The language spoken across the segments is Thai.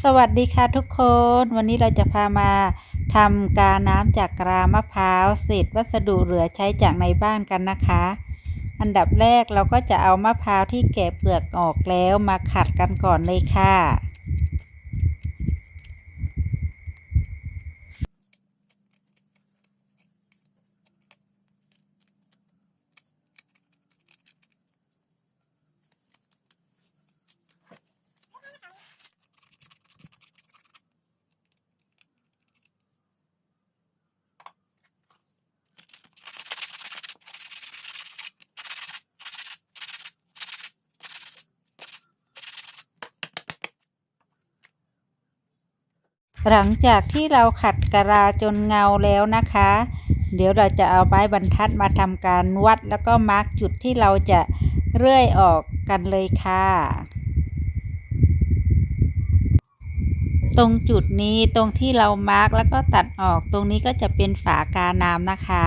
สวัสดีค่ะทุกคน วันนี้เราจะพามาทำกาน้ำจากกรามะพร้าวเศษวัสดุเหลือใช้จากในบ้านกันนะคะ อันดับแรกเราก็จะเอามะพร้าวที่แกะเปลือกออกแล้วมาขัดกันก่อนเลยค่ะ หลังจากที่เราขัดกะลาจนเงาแล้วนะคะ เดี๋ยวเราจะเอาไม้บรรทัดมาทำการวัดแล้วก็มาร์กจุดที่เราจะเรื่อยออกกันเลยค่ะ ตรงจุดนี้ตรงที่เรามาร์กแล้วก็ตัดออกตรงนี้ก็จะเป็นฝากาน้ำนะคะ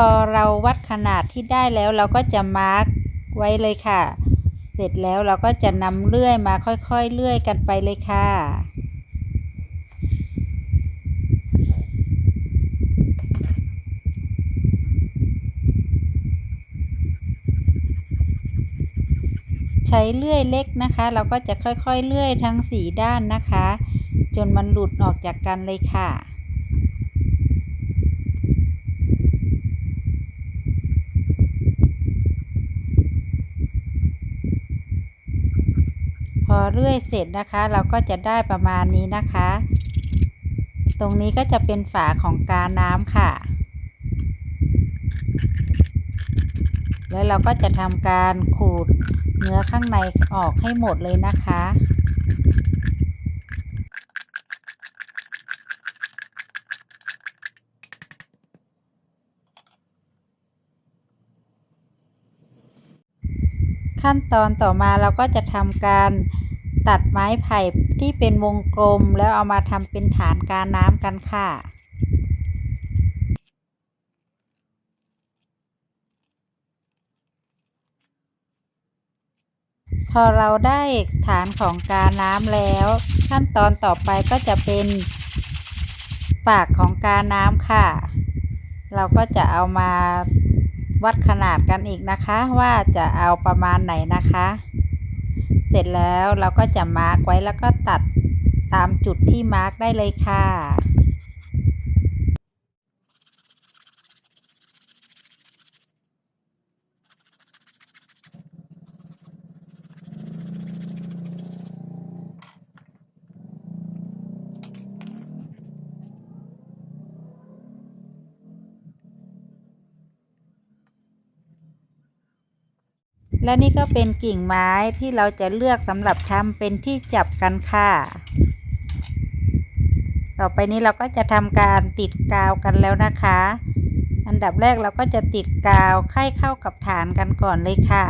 พอเราวัดขนาดที่ได้แล้วเราก็จะมาร์กไว้เลยค่ะ เสร็จแล้วเราก็จะนำเลื่อยมาค่อยๆเลื่อยกันไปเลยค่ะใช้เลื่อยเล็กนะคะ เราก็จะค่อยๆเลื่อยทั้งสี่ด้านนะคะ จนมันหลุดออกจากกันเลยค่ะ พ อเลื่อยเสร็จนะคะ เราก็จะได้ประมาณนี้นะคะ ตรงนี้ก็จะเป็นฝาของกาน้ำค่ะ แล้วเราก็จะทำการขูดเนื้อข้างในออกให้หมดเลยนะคะขั้นตอนต่อมาเราก็จะทำการ ตัดไม้ไผ่ที่เป็นวงกลมแล้วเอามาทำเป็นฐานการน้ำกันค่ะ พอเราได้ฐานของการน้ำแล้ว ขั้นตอนต่อไปก็จะเป็นปากของการน้ำค่ะ เราก็จะเอามาวัดขนาดกันอีกนะคะ ว่าจะเอาประมาณไหนนะคะ เสร็จแล้วเราก็จะมาร์กไว้แล้วก็ตัดตามจุดที่มาร์กได้เลยค่ะ และนี่ก็เป็นกิ่งไม้ที่เราจะเลือกสำหรับทำเป็นที่จับกันค่ะ ต่อไปนี้เราก็จะทำการติดกาวกันแล้วนะคะ อันดับแรกเราก็จะติดกาวให้เข้ากับฐานกันก่อนเลยค่ะ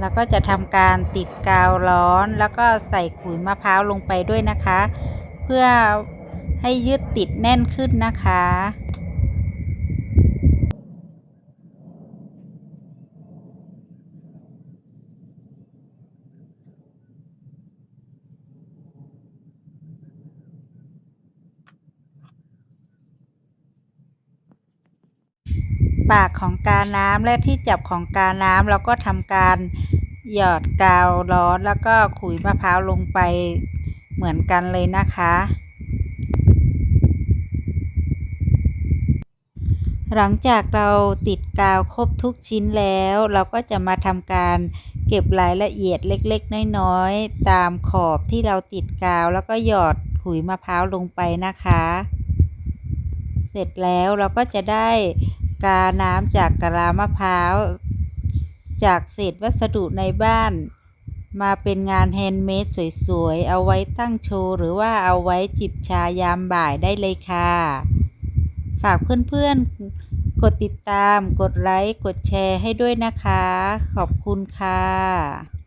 แล้วก็จะทำการติดกาวร้อนแล้วก็ใส่ขุยมะพร้าวลงไปด้วยนะคะ เพื่อให้ยึดติดแน่นขึ้นนะคะ ปากของกาน้ำและที่จับของกาน้ำเราก็ทำการหยอดกาวร้อนแล้วก็ขุยมะพร้าวลงไปเหมือนกันเลยนะคะ หลังจากเราติดกาวครบทุกชิ้นแล้ว เราก็จะมาทำการเก็บรายละเอียดเล็กๆ น้อยๆ ตามขอบที่เราติดกาว แล้วก็หยอดขุยมะพร้าวลงไปนะคะ เสร็จแล้วเราก็จะได้ กาน้ำจากกะลามะพร้าว จากเศษวัสดุในบ้าน มาเป็นงานแฮนด์เมดสวยๆ เอาไว้ตั้งโชว์ หรือว่าเอาไว้จิบชายามบ่ายได้เลยค่ะ ฝากเพื่อนๆ กดติดตาม กดไลค์ กดแชร์ให้ด้วยนะคะ ขอบคุณค่ะ